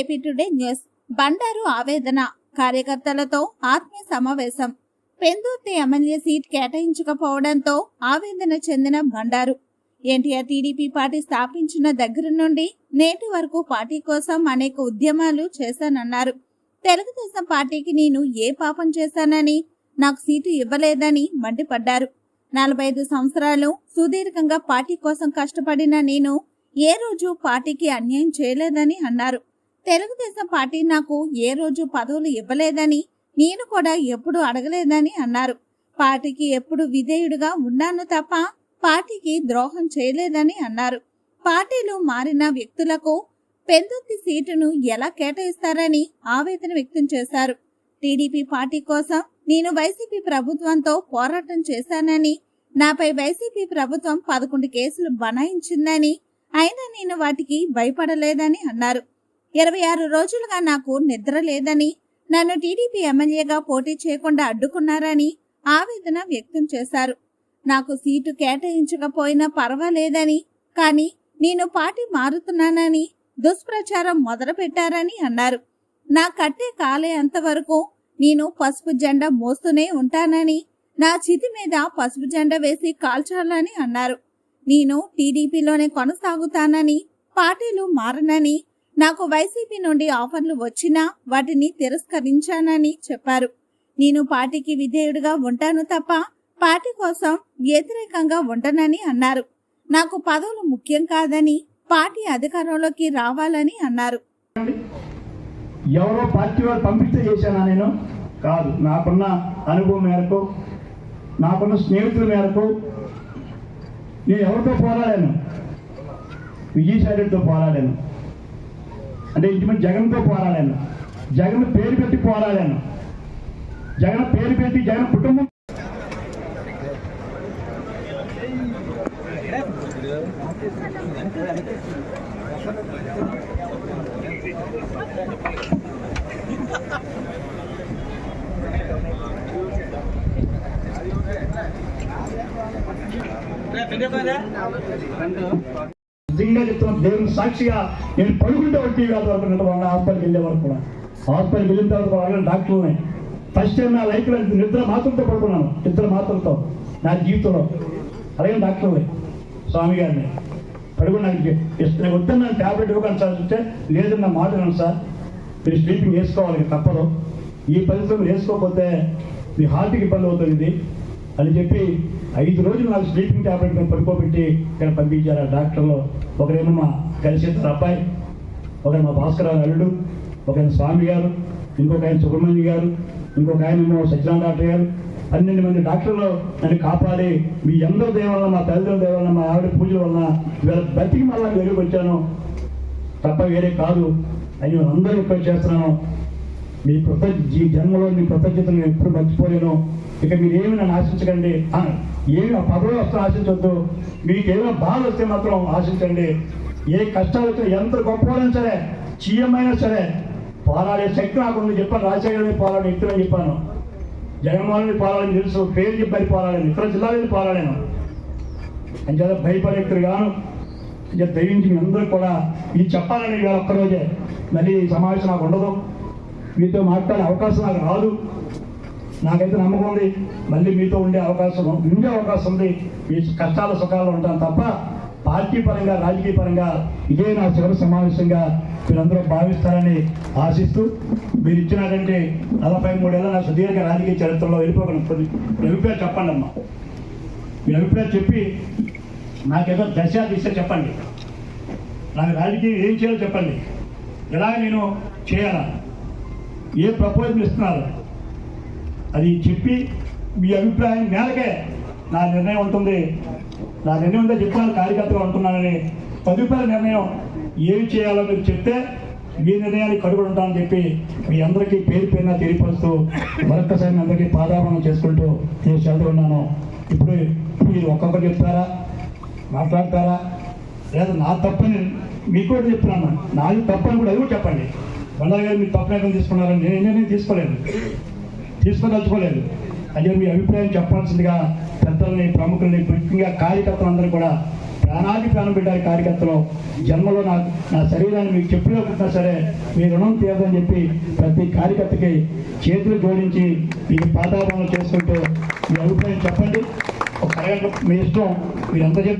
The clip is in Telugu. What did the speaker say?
AP today news. బండారు ఆవేదన కార్యకర్తలతో ఆత్మీయ సమావేశం. పెందుర్తి ఎమ్మెల్యే సీట్ కేటాయించకపోవడంతో ఆవేదన చెందిన బండారు. ఎన్టీఆర్ టీడీపీ పార్టీ స్థాపించిన దగ్గర నుండి నేటి వరకు పార్టీ కోసం అనేక ఉద్యమాలు చేశానన్నారు. తెలుగుదేశం పార్టీకి నేను ఏ పాపం చేశానని నాకు సీటు ఇవ్వలేదని మండిపడ్డారు. నలభై ఐదు సంవత్సరాలు సుదీర్ఘంగా పార్టీ కోసం కష్టపడిన నేను ఏ రోజు పార్టీకి అన్యాయం చేయలేదని అన్నారు. తెలుగుదేశం పార్టీ నాకు ఏ రోజు పదవులు ఇవ్వలేదని నేను కూడా ఎప్పుడు అడగలేదని అన్నారు. పార్టీకి ఎప్పుడు విధేయుడిగా ఉన్నాను తప్ప పార్టీకి ద్రోహం చేయలేదని అన్నారు. పార్టీలు మారిన వ్యక్తులకు పెందుర్తి సీటును ఎలా కేటాయిస్తారని ఆవేదన వ్యక్తం చేశారు. టీడీపీ పార్టీ కోసం నేను వైసీపీ ప్రభుత్వంతో పోరాటం చేశానని నాపై వైసీపీ ప్రభుత్వం పదకొండు కేసులు బనాయించిందని అయినా నేను వాటికి భయపడలేదని అన్నారు. ఇరవై ఆరు రోజులుగా నాకు నిద్ర లేదని నన్ను టీడీపీ ఎమ్మెల్యేగా పోటీ చేయకుండా అడ్డుకున్నారని ఆవేదన వ్యక్తం చేశారు. నాకు సీటు కేటాయించకపోయినా పర్వాలేదని కానీ నేను పార్టీ మారుతున్నానని దుష్ప్రచారం మొదలుపెట్టారని అన్నారు. నా కట్టే కాలే అంతవరకు నేను పసుపు జెండా మోస్తూనే ఉంటానని నా చితి మీద పసుపు జెండా వేసి కాల్చాలని అన్నారు. నేను టీడీపీలోనే కొనసాగుతానని పార్టీలు మారనని నాకు వైసీపీ నుండి ఆఫర్లు వచ్చినా వాటిని తిరస్కరించానని చెప్పారు. నేను పార్టీకి విధేయుడిగా ఉంటాను తప్ప పార్టీ కోసం వ్యతిరేకంగా ఉండనని అన్నారు. నాకు పదవులు ముఖ్యం కాదని పార్టీ అధికారంలోకి రావాలని అన్నారు. ఎవరో పార్టీ వారు పంపిస్తే చేశానా నేను? కాదు. నాకున్న అనుభవం మేరకు నాకున్న స్నేహితుల మేరకు నేను ఎవరితో పోరాడాను? విజయసాయిరెడ్డితో పోరాడాను. అంటే ఇంటిమేట్ జగన్తో పోరాడాను. జగన్ పేరు పెట్టి పోరాడాను. జగన్ పేరు పెట్టి జగన్ కుటుంబం నిజంగా చెప్తున్నాను దేవుని సాక్షిగా నేను పడుకుంటే ఒకటి కాదు వరకు నిద్ర హాస్పిటల్కి వెళ్ళే వరకు కూడా. హాస్పిటల్కి వెళ్ళిన తర్వాత కూడా అడిగిన ఫస్ట్ టైం నా లైఫ్లో నిద్ర మాత్రంతో పడుకున్నాను నిద్ర మాత్రంతో నా జీవితంలో. అలాగే డాక్టర్లే స్వామి గారిని పడుకుని నాకు ఇష్ట- వద్దని ట్యాబ్లెట్ ఇవ్వకండి సార్ చూస్తే లేదని నా మాట సార్. మీరు స్లీపింగ్ వేసుకోవాలి తప్పదు. ఈ పరిస్థితులు వేసుకోకపోతే మీ హార్ట్కి ఇబ్బంది అవుతుంది. అని చెప్పి ఐదు రోజులు నాకు స్లీపింగ్ ట్యాబ్లెట్ మీద పడుకోబెట్టి ఇక్కడ పంపించారు ఆ డాక్టర్లు. ఒకరేమో మా కలిసేతారు అబ్బాయి ఒకరు మా భాస్కరరావు అల్లుడు ఒకరు స్వామి గారు ఇంకొక ఆయన సుబ్రహ్మణ్య గారు ఇంకొక ఆయన ఏమో సత్యనారాయణ డాక్టర్ గారు. పన్నెండు మంది డాక్టర్లు నన్ను కాపాడి మీ అందరి దయ మా తల్లిదండ్రుల దయ మా ఆవిడ పూజల వల్ల ఇవాళ బతికి మళ్ళా వెలుగు వచ్చాను. తప్ప వేరే కాదు అని అందరూ ఇక్కడ చేస్తున్నాను. మీ కృత ఈ జన్మలో మీ కృతజ్ఞతను ఎప్పుడు మర్చిపోలేను. ఇక మీరు ఏమి నన్ను ఆశించకండి. ఏమి ఆ పదవి వస్తే ఆశించొద్దు. మీకు ఏమైనా బాధ వస్తే మాత్రం ఆశించండి. ఏ కష్టాలు వచ్చినా ఎంత గొప్పవారైనా సరే చీయమైనా సరే పోరాడే శక్తి నాకు చెప్పాను రాజశేఖరని పోరాడే వ్యక్తులని చెప్పాను. జగన్మోహన్ పోరాడని తెలుసు పేరు చెప్పని పోరాడాను. ఇతర జిల్లాలని పోరాడాను. అంచేత భయపడే వ్యక్తులు గాను అంచేత దయించి మీ అందరూ కూడా ఇది చెప్పాలని ఇవాళ ఒక్కరోజే. మళ్ళీ సమావేశం నాకు ఉండదు. మీతో మాట్లాడే అవకాశం నాకు రాదు. నాకైతే నమ్మకం ఉంది. మళ్ళీ మీతో ఉండే అవకాశం ఉండే అవకాశం ఉంది. మీ కష్టాల సుఖాలు ఉంటాను తప్ప పార్టీ పరంగా రాజకీయ పరంగా ఇదే నా చివరి సమావేశంగా మీరందరూ భావిస్తారని ఆశిస్తూ మీరు ఇచ్చినటువంటి నలభై మూడేళ్ళ నా సుదీర్ఘ రాజకీయ చరిత్రలో వెళ్ళిపోగలను మీ అభిప్రాయం చెప్పండి అమ్మా. మీ అభిప్రాయం చెప్పి నాకేదో దశ దిశ చెప్పండి. నాకు రాజకీయం ఏం చేయాలో చెప్పండి. ఎలా నేను చేయాలా? ఏ ప్రపోజల్ ఇస్తున్నారు? అది చెప్పి మీ అభిప్రాయం మేరకే నా నిర్ణయం ఉంటుంది. నా నిర్ణయం ఉందో చెప్పాను కార్యకర్తగా ఉంటున్నానని తదుపరి నిర్ణయం ఏమి చేయాలో మీరు చెప్తే మీ నిర్ణయానికి కడుగుడు ఉంటామని చెప్పి మీ అందరికీ పేరు పేరున తెలియపరుస్తూ మరొక్కసారి మీ అందరికీ పాదాపనం చేసుకుంటూ నేను చదువు ఉన్నాను ఇప్పుడు మీరు ఒక్కొక్కరు చెప్తారా? మాట్లాడతారా? లేదా నా తప్పని మీకు కూడా చెప్తున్నాను. నాది తప్పని కూడా అది కూడా చెప్పండి? మళ్ళీ గారు మీరు తప్పని తీసుకున్నారని నేను నిర్ణయం తీసుకోలేను తీసుకోదలుచుకోలేదు అదే మీ అభిప్రాయం చెప్పాల్సిందిగా పెద్దల్ని ప్రముఖుల్ని ముఖ్యంగా కార్యకర్తలందరూ కూడా ప్రాణానికి ప్రాణం పెట్టారు కార్యకర్తలు. జన్మలో నా నా శరీరాన్ని మీకు చెప్పులో సరే మీ రుణం తీరదని చెప్పి ప్రతి కార్యకర్తకి చేతులు జోడించి మీకు పాదాభావం చేసుకుంటూ మీ అభిప్రాయం చెప్పండి. ఒక అరగంట మీ ఇష్టం మీరు ఎంత చెప్